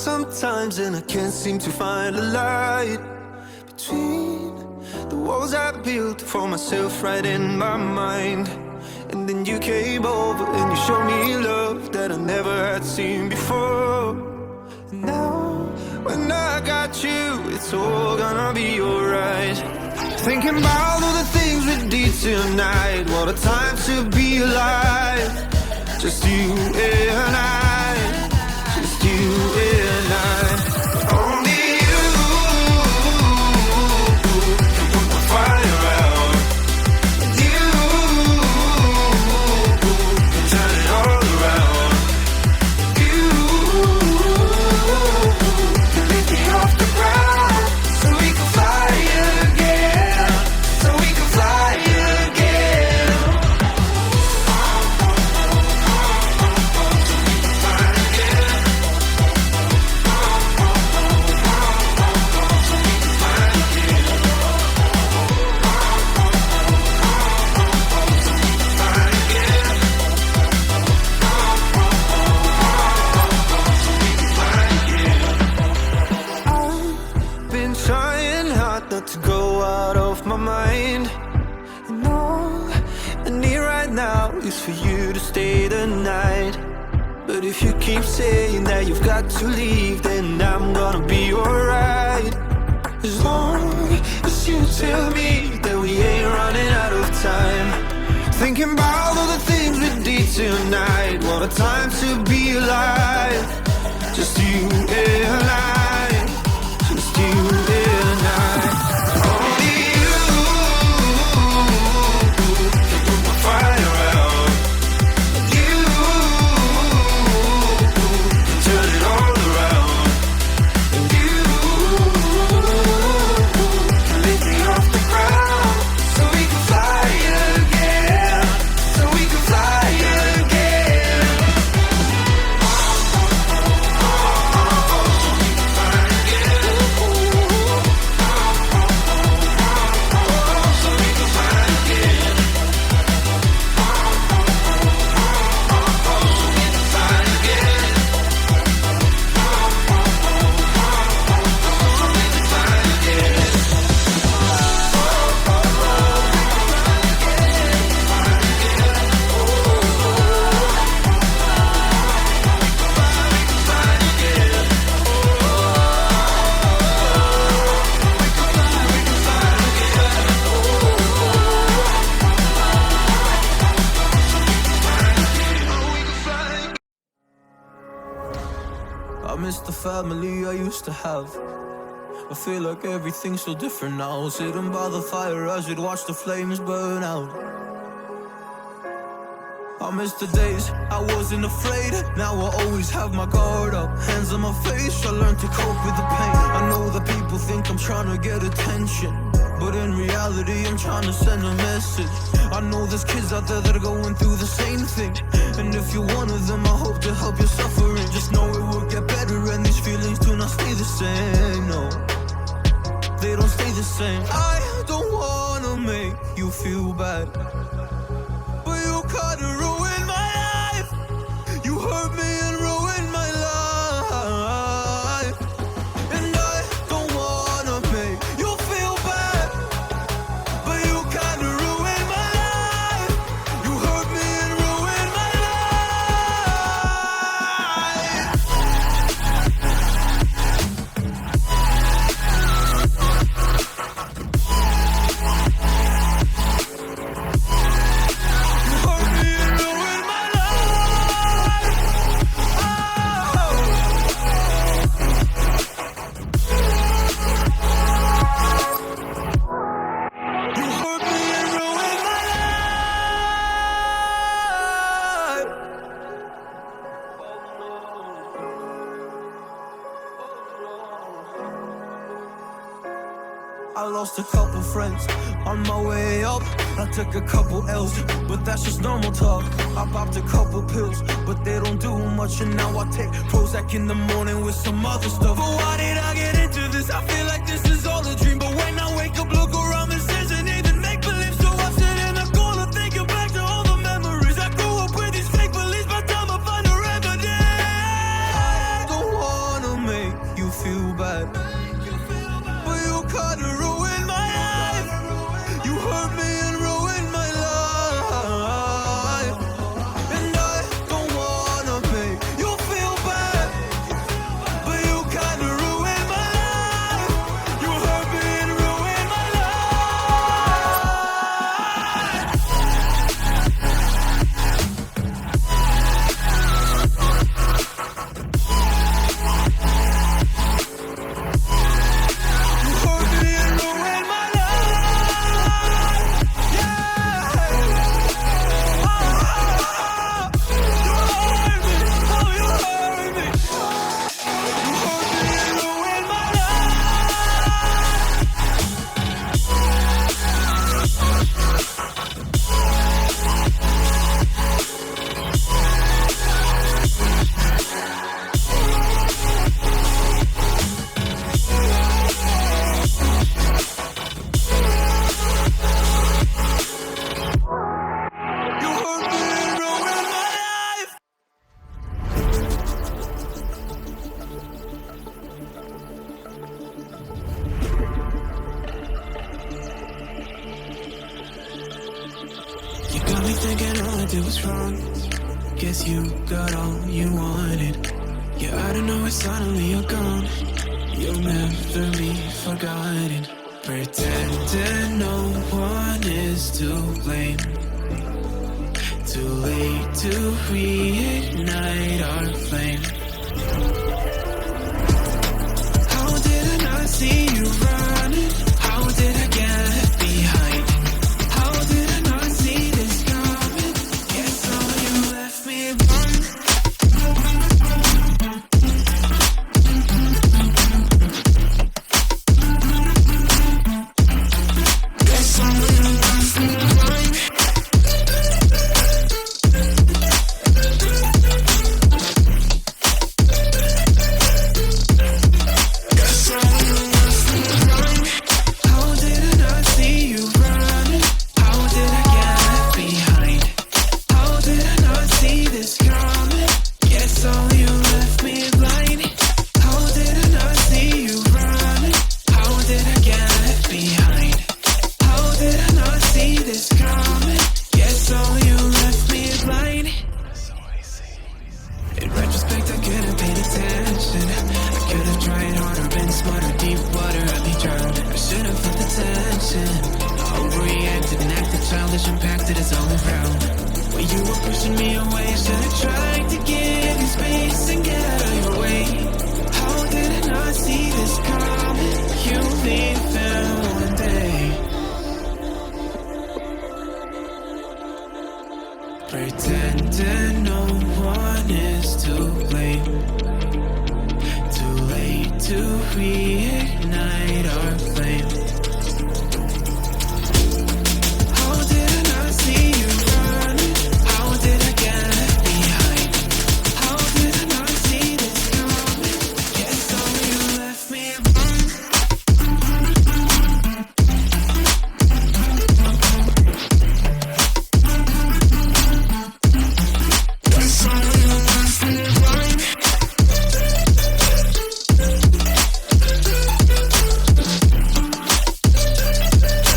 sometimes and I can't seem to find a light between the walls I built for myself right in my mind. And then you came over and you showed me love that I never had seen before. And now, when I got you, it's all gonna be alright. Thinking about all the things we did tonight. What a time to be alive. Just you and I. right now is for you to stay the night. But if you keep saying that you've got to leave, then I'm gonna be alright. As long as you tell me that we ain't running out of time. Thinking about all the things we did tonight. What a time to be alive. Just you and I. family I used to have. I feel like everything's so different now. Sitting by the fire as we'd watch the flames burn out. I miss the days I wasn't afraid. Now I always have my guard up. Hands on my face, I learned to cope with the pain. I know that people think I'm trying to get attention. But in reality, I'm trying to send a message. I know there's kids out there that are going through the same thing. And if you're one of them, I hope to help your suffering. Just know it will get better, and these feelings do not stay the same. No, they don't stay the same. I don't wanna make you feel bad. I lost a couple friends on my way up. I took a couple L's, but that's just normal talk. I popped a couple pills, but they don't do much. And now I take Prozac in the morning with some other stuff. But why did I get into this? I feel like this is all a dream. But when I wake up, look Guess you got all you wanted. Yeah, I don't know why suddenly you're gone. You'll never be forgotten. Pretending no one is to blame. Too late to reignite our flame. How did I not see you? Smarter, deep water, I'd be drowned. I should have felt the tension. Overreacted and acted childish, impacted us all around. When you were pushing me away, should have tried to give you space and get reignite our flame.